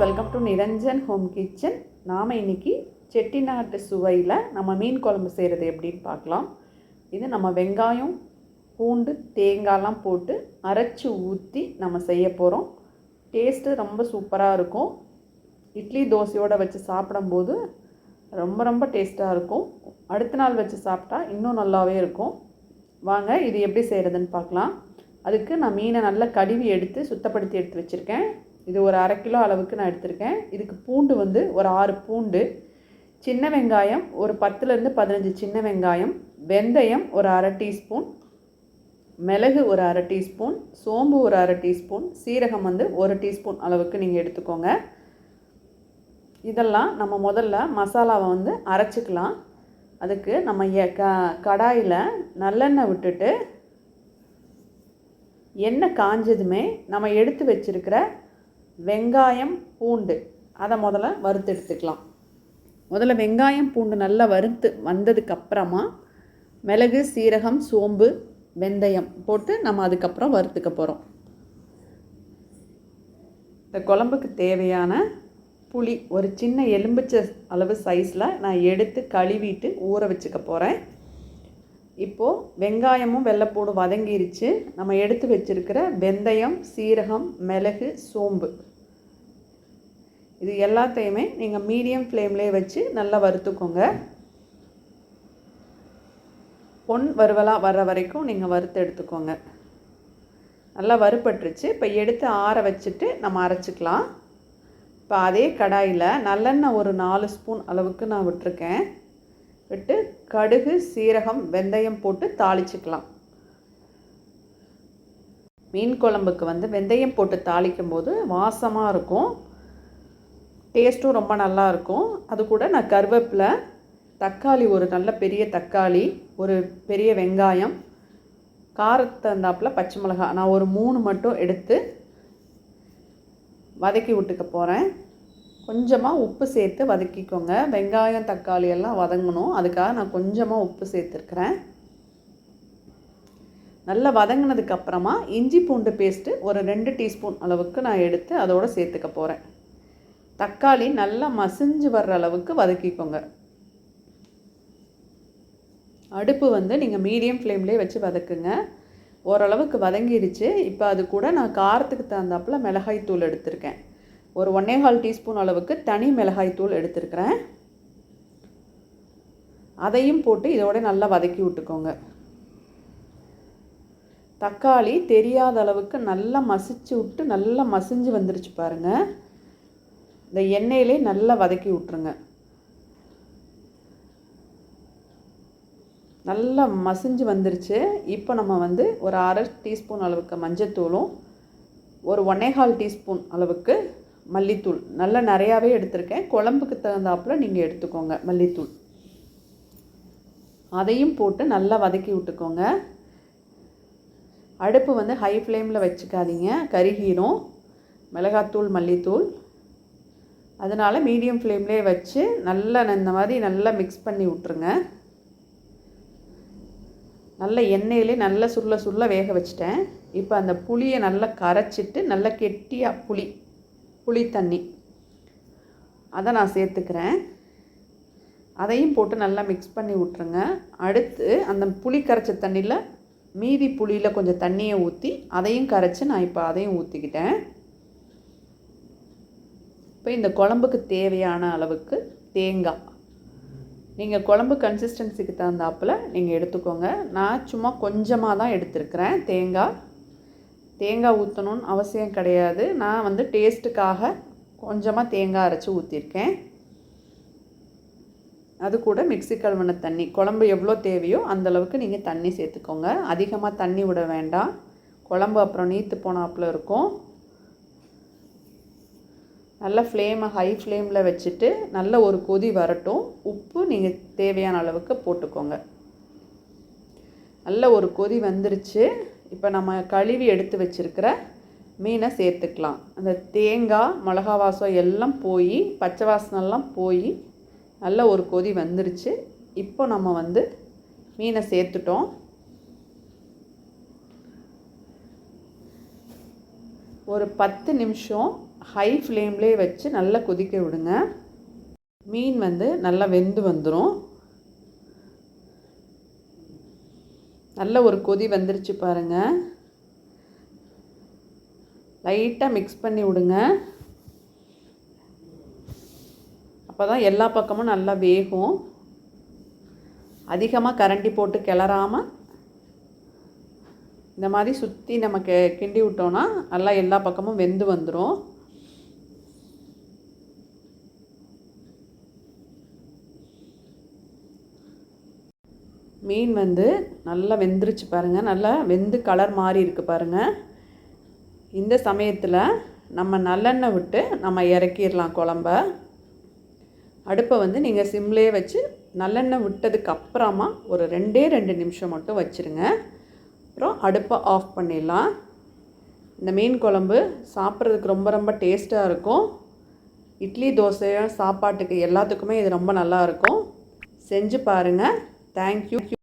Welcome to Niranjan home kitchen நாம் இன்னைக்கு செட்டிநாட்டு சுவையில் நம்ம மீன் குழம்பு செய்கிறது எப்படின்னு பார்க்கலாம். இது நம்ம வெங்காயம் பூண்டு தேங்காய்லாம் போட்டு அரைச்சி ஊற்றி நம்ம செய்ய போகிறோம் டேஸ்ட்டு ரொம்ப சூப்பராக இருக்கும். இட்லி தோசையோடு வச்சு சாப்பிடும்போது ரொம்ப ரொம்ப டேஸ்ட்டாக இருக்கும். அடுத்த நாள் வச்சு சாப்பிட்டா இன்னும் நல்லாவே இருக்கும். வாங்க இது எப்படி செய்கிறதுன்னு பார்க்கலாம். அதுக்கு நான் மீனை நல்லா கழுவி எடுத்து சுத்தப்படுத்தி எடுத்து வச்சுருக்கேன். இது ஒரு அரை கிலோ அளவுக்கு நான் எடுத்திருக்கேன். இதுக்கு பூண்டு வந்து ஒரு ஆறு பூண்டு சின்ன வெங்காயம் ஒரு பத்துலேருந்து பதினஞ்சு சின்ன வெங்காயம் வெந்தயம் ஒரு அரை டீஸ்பூன் மிளகு ஒரு அரை டீஸ்பூன் சோம்பு ஒரு அரை டீஸ்பூன் சீரகம் வந்து ஒரு டீஸ்பூன் அளவுக்கு நீங்கள் எடுத்துக்கோங்க. இதெல்லாம் நம்ம முதல்ல மசாலாவை வந்து அரைச்சிக்கலாம். அதுக்கு நம்ம க கடாயில் நல்லெண்ணெய் விட்டுட்டு எண்ணெய் காஞ்சதுமே நம்ம எடுத்து வச்சிருக்கிற வெங்காயம் பூண்டு. அதை முதல்ல வறுத்து எடுத்துக்கலாம். முதல்ல வெங்காயம் பூண்டு நல்லா வறுத்து வந்ததுக்கப்புறமா மிளகு சீரகம் சோம்பு வெந்தயம் போட்டு நம்ம அதுக்கப்புறம் வறுத்துக்க போகிறோம் இந்த குழம்புக்கு தேவையான புளி ஒரு சின்ன எலும்பிச்சை அளவு சைஸில் நான் எடுத்து கழுவிட்டு ஊற வச்சுக்க போகிறேன் இப்போது வெங்காயமும் வெள்ளைப்பூடும் வதங்கிருச்சு. நம்ம எடுத்து வச்சிருக்கிற வெந்தயம் சீரகம் மிளகு சோம்பு இது எல்லாத்தையுமே நீங்கள் மீடியம் ஃப்ளேம்லேயே வச்சு நல்லா வறுத்துக்கோங்க. பொன் வறுவலாக வர்ற வரைக்கும் நீங்கள் வறுத்து எடுத்துக்கோங்க. நல்லா வறுப்பட்டுருச்சு இப்போ எடுத்து ஆற வச்சுட்டு நம்ம அரைச்சிக்கலாம். இப்போ அதே கடாயில் நல்லெண்ணெய் ஒரு நாலு ஸ்பூன் அளவுக்கு நான் விட்டுருக்கேன். விட்டு கடுகு சீரகம் வெந்தயம் போட்டு தாளிச்சிக்கலாம். மீன் குழம்புக்கு வந்து வெந்தயம் போட்டு தாளிக்கும் போது வாசமாக இருக்கும். டேஸ்ட்டும் ரொம்ப நல்லா இருக்கும் அது கூட நான் கருவேப்பிலை தக்காளி ஒரு நல்ல பெரிய தக்காளி ஒரு பெரிய வெங்காயம் காரத்தை தந்தாப்பில் பச்சை மிளகாய் நான் ஒரு மூணு மட்டும் எடுத்து வதக்கி விட்டுக்க போகிறேன் கொஞ்சமாக உப்பு சேர்த்து வதக்கிக்கோங்க. வெங்காயம் தக்காளி எல்லாம் வதங்கணும். அதுக்காக நான் கொஞ்சமாக உப்பு சேர்த்துருக்குறேன். நல்லா வதங்கினதுக்கப்புறமா இஞ்சி பூண்டு பேஸ்ட்டு ஒரு ரெண்டு டீஸ்பூன் அளவுக்கு நான் எடுத்து அதோடு சேர்த்துக்க போகிறேன் தக்காளி நல்லா மசிஞ்சு வர்ற அளவுக்கு வதக்கிக்கோங்க. அடுப்பு வந்து நீங்கள் மீடியம் ஃப்ளேம்லேயே வச்சு வதக்குங்க. ஓரளவுக்கு வதங்கிடுச்சு இப்போ அது கூட நான் காரத்துக்கு தகுந்தாப்புல மிளகாய் தூள் எடுத்திருக்கேன். ஒரு ஒன்னே கால் டீஸ்பூன் அளவுக்கு தனி மிளகாய் தூள் எடுத்திருக்கிறேன். அதையும் போட்டு இதோட நல்லா வதக்கி விட்டுக்கோங்க. தக்காளி தெரியாத அளவுக்கு நல்லா மசிச்சு விட்டு நல்லா மசிஞ்சு வந்துருச்சு பாருங்கள் இந்த எண்ணெயிலே நல்லா வதக்கி விட்ருங்க நல்லா மசிஞ்சு வந்துருச்சு. இப்போ நம்ம வந்து ஒரு அரை டீஸ்பூன் அளவுக்கு மஞ்சத்தூளும் ஒரு ஒன்னேகால் டீஸ்பூன் அளவுக்கு மல்லித்தூள். நல்லா நிறையாவே எடுத்திருக்கேன். குழம்புக்கு தகுந்தாப்புல நீங்கள் எடுத்துக்கோங்க மல்லித்தூள். அதையும் போட்டு நல்லா வதக்கி விட்டுக்கோங்க. அடுப்பு வந்து ஹை ஃப்ளேமில் வச்சுக்காதீங்க. கருகிரும். மிளகாத்தூள் மல்லித்தூள். அதனால் மீடியம் ஃப்ளேம்லேயே வச்சு நல்லா இந்த மாதிரி நல்லா மிக்ஸ் பண்ணி விட்ருங்க நல்ல எண்ணெயிலே நல்லா சுருள சுள்ள வேக வச்சிட்டேன். இப்போ அந்த புளியை நல்லா கரைச்சிட்டு நல்லா கெட்டியாக புளி புளி தண்ணி. அதை நான் சேர்த்துக்கிறேன். அதையும் போட்டு நல்லா மிக்ஸ் பண்ணி விட்ருங்க அடுத்து அந்த புளி கரைச்ச தண்ணியில் மீதி புளியில் கொஞ்சம் தண்ணியை ஊற்றி அதையும் கரைச்சி நான் இப்போ அதையும் ஊற்றிக்கிட்டேன் இப்போ இந்த குழம்புக்கு தேவையான அளவுக்கு தேங்காய். நீங்கள் குழம்பு கன்சிஸ்டன்சிக்கு தகுந்தாப்பில் நீங்கள் எடுத்துக்கோங்க. நான் சும்மா கொஞ்சமாக தான் எடுத்துருக்கிறேன் தேங்காய். தேங்காய் ஊற்றணும்னு அவசியம் கிடையாது. நான் வந்து டேஸ்ட்டுக்காக கொஞ்சமாக தேங்காய் அரைச்சி ஊற்றிருக்கேன் அது கூட மிக்ஸி கழுவின தண்ணி. குழம்பு எவ்வளோ தேவையோ அந்தளவுக்கு நீங்கள் தண்ணி சேர்த்துக்கோங்க. அதிகமாக தண்ணி விட வேண்டாம். குழம்பு அப்புறம் நீத்து போனாப்புல இருக்கும். நல்ல ஃப்ளேமை ஹை ஃப்ளேமில் வச்சுட்டு நல்ல ஒரு கொதி வரட்டும். உப்பு நீங்கள் தேவையான அளவுக்கு போட்டுக்கோங்க. நல்ல ஒரு கொதி வந்துருச்சு. இப்போ நம்ம கழுவி எடுத்து வச்சுருக்கிற மீனை சேர்த்துக்கலாம். அந்த தேங்காய் மிளகா வாசம் எல்லாம் போய் பச்சை வாசனெல்லாம் போய் நல்ல ஒரு கொதி வந்துருச்சு. இப்போ நம்ம வந்து மீனை சேர்த்துட்டோம். ஒரு பத்து நிமிஷம் ஹை ஃப்ளேம்லேயே வச்சு நல்லா கொதிக்க விடுங்க. மீன் வந்து நல்லா வெந்து வந்துடும் நல்ல ஒரு கொதி வந்துருச்சு பாருங்கள் லைட்டாக மிக்ஸ் பண்ணி விடுங்க. அப்போ தான் எல்லா பக்கமும் நல்லா வேகும். அதிகமாக கரண்டி போட்டு கிளறாமல் இந்த மாதிரி சுற்றி நம்ம கெ கிண்டி விட்டோன்னா நல்லா எல்லா பக்கமும் வெந்து வந்துடும் மீன் வந்து நல்லா வெந்துருச்சு பாருங்கள் நல்லா வெந்து கலர் மாறி இருக்குது பாருங்கள் இந்த சமயத்தில் நம்ம நல்லெண்ணெய் விட்டு நம்ம இறக்கிடலாம் குழம்ப. அடுப்பை வந்து நீங்கள் சிம்லேயே வச்சு நல்லெண்ணெய் விட்டதுக்கு அப்புறமா ஒரு ரெண்டே ரெண்டு நிமிஷம் மட்டும் வச்சுருங்க. அப்புறம் அடுப்பை ஆஃப் பண்ணிடலாம். இந்த மீன் குழம்பு சாப்பிட்றதுக்கு ரொம்ப ரொம்ப டேஸ்ட்டாக இருக்கும். இட்லி தோசை சாப்பாட்டுக்கு எல்லாத்துக்குமே இது ரொம்ப நல்லா இருக்கும். செஞ்சு பாருங்கள் தேங்க்யூ